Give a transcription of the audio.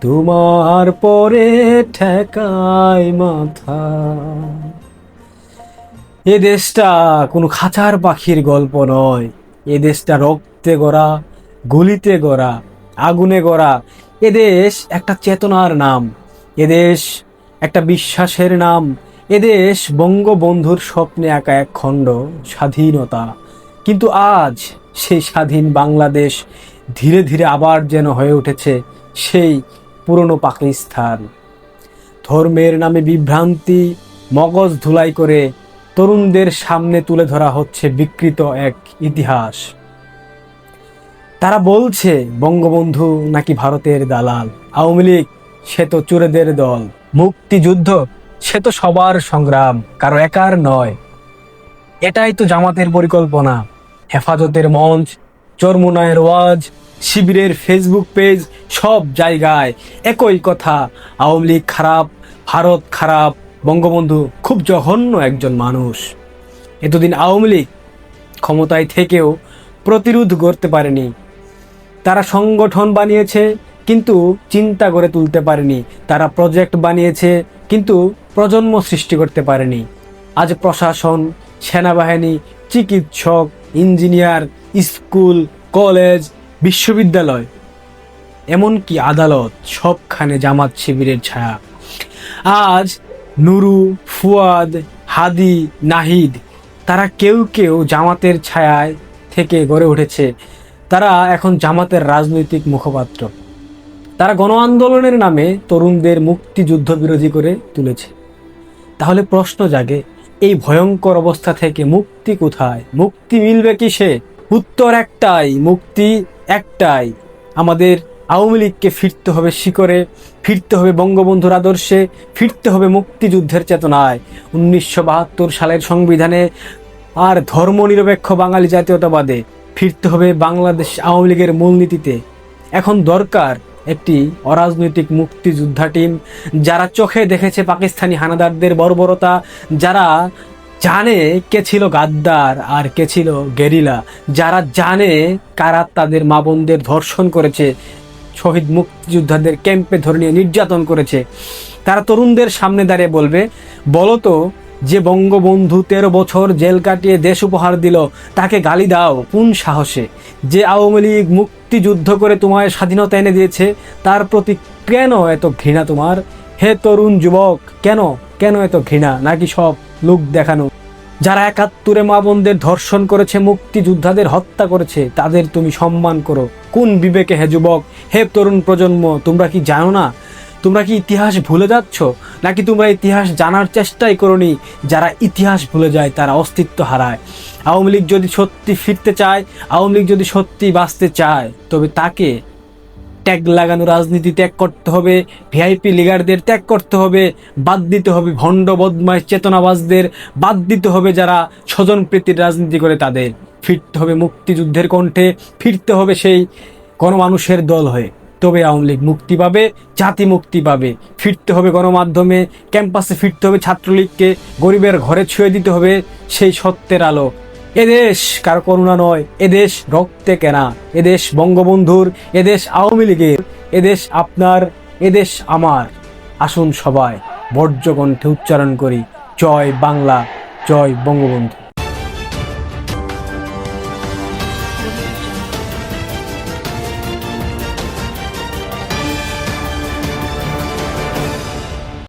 তোমার পরে ঠেকায় মাথা। এ দেশটা কোনো খাঁচার পাখির গল্প নয়। এ দেশটা রক্তে গড়া, গুলিতে গড়া, আগুনে গড়া। এ দেশ একটা চেতনার নাম। এ দেশ একটা বিশ্বাসের নাম। এ দেশ বঙ্গবন্ধুর স্বপ্নে একা এক খণ্ড স্বাধীনতা। কিন্তু আজ সেই স্বাধীন বাংলাদেশ ধীরে ধীরে আবার যেন হয়ে উঠেছে সেই পুরনো পাকিস্তান ধর্মের নামে বিভ্রান্তি, মগজ ধুলাই করে তরুণদের সামনে তুলে ধরা হচ্ছে বিকৃত এক ইতিহাস। তারা বলছে, বঙ্গবন্ধু নাকি ভারতের দালাল? আওয়ামী লীগ, সে তো চোরেদের দল। মুক্তিযুদ্ধ, সে তো সবার সংগ্রাম, কারও একার নয়। এটাই তো জামাতের পরিকল্পনা। হেফাজতের মঞ্চ, চরমুনায়ের ওয়াজ শিবিরের ফেসবুক পেজ সব জায়গায় একই কথা। আওয়ামী লীগ খারাপ, ভারত খারাপ, বঙ্গবন্ধু খুব জঘন্য একজন মানুষ। এতদিন আওয়ামী লীগ ক্ষমতায় থেকেও প্রতিরোধ করতে পারেনি। তারা সংগঠন বানিয়েছে, কিন্তু চিন্তা করে তুলতে পারেনি। তারা প্রজেক্ট বানিয়েছে, কিন্তু প্রজন্ম সৃষ্টি করতে পারেনি। আজ প্রশাসন, সেনাবাহিনী, চিকিৎসক ইঞ্জিনিয়ার স্কুল কলেজ বিশ্ববিদ্যালয়, এমনকি আদালত সবখানে জামাত শিবিরের ছায়া। আজ নুরু, ফুয়াদ, হাদি, নাহিদ, তারা কেউ কেউ জামাতের ছায়ায় থেকে গড়ে উঠেছে। তারা এখন জামাতের রাজনৈতিক মুখপাত্র। তারা গণ আন্দোলনের নামে তরুণদের মুক্তিযুদ্ধ বিরোধী করে তুলেছে। তাহলে প্রশ্ন জাগে, এই ভয়ঙ্কর অবস্থা থেকে মুক্তি কোথায়? মুক্তি মিলবে কি সে উত্তর একটাই, মুক্তি একটাই, আমাদের আওয়ামী লীগকে ফিরতে হবে শিকরে ফিরতে হবে বঙ্গবন্ধুর আদর্শে, ফিরতে হবে মুক্তিযুদ্ধের চেতনায়। উনিশশো বাহাত্তর সালের সংবিধানে আর ধর্মনিরপেক্ষ বাঙালি জাতীয়তাবাদে ফিরতে হবে বাংলাদেশ আওয়ামী লীগের মূলনীতিতে। এখন দরকার একটি অরাজনৈতিক মুক্তিযোদ্ধা টিম, যারা চোখে দেখেছে পাকিস্তানি হানাদারদের বর্বরতা, যারা জানে কে ছিল গাদ্দার আর কে ছিল গেরিলা। যারা জানে, কারা তাদের মা বোনদের ধর্ষণ করেছে, শহীদ মুক্তিযোদ্ধাদের ক্যাম্পে ধরে নিয়ে নির্যাতন করেছে। তারা তরুণদের সামনে দাঁড়িয়ে বলবে, বলো তো, যে বঙ্গবন্ধু তেরো বছর জেল কাটিয়ে দেশ উপহার দিল, তাকে গালি দাও, কোন সাহসে? যে আওয়ামী লীগ মুক্তিযুদ্ধ করে তোমায় স্বাধীনতা এনে দিয়েছে, তার প্রতি কেন এত ঘৃণা তোমার? হে তরুণ যুবক, কেন? কেন এত ঘৃণা? নাকি সব লোক দেখানো যারা একাত্তরে মা বোনদের ধর্ষণ করেছে, মুক্তিযোদ্ধাদের হত্যা করেছে, তাদের তুমি সম্মান করো। কোন বিবেকে হে যুবক? হে তরুণ প্রজন্ম, তোমরা কি জানো না? তোমরা কি ইতিহাস ভুলে যাচ্ছ? নাকি তোমরা ইতিহাস জানার চেষ্টাই করনি? যারা ইতিহাস ভুলে যায়, তারা অস্তিত্ব হারায়। আওয়ামী লীগ যদি সত্যি ফিরতে চায়, আওয়ামী লীগ যদি সত্যি বাঁচতে চায়, তবে তাকে ট্যাগ লাগানো রাজনীতি ত্যাগ করতে হবে ভিআইপি লিগারদের ত্যাগ করতে হবে, বাদ দিতে হবে ভণ্ড, বদমাইশ, চেতনাবাজদের, বাদ দিতে হবে যারা স্বজনপ্রীতির রাজনীতি করে তাদের। ফিরতে হবে মুক্তিযুদ্ধের কণ্ঠে, ফিরতে হবে সেই গণমানুষের দল হয়ে। তবে আওয়ামী লীগ মুক্তি পাবে, জাতি মুক্তি পাবে। ফিরতে হবে গণমাধ্যমে, ক্যাম্পাসে ফিরতে হবে ছাত্রলীগকে, গরিবের ঘরে ছুঁয়ে দিতে হবে সেই সত্যের আলো। এদেশ কারও করুণা নয় এদেশ রক্তে কেনা এদেশ বঙ্গবন্ধুর এদেশ আওয়ামী লীগের এদেশ আপনার এদেশ আমার। আসুন সবাই বর্জ্যকণ্ঠে উচ্চারণ করি, জয় বাংলা, জয় বঙ্গবন্ধু।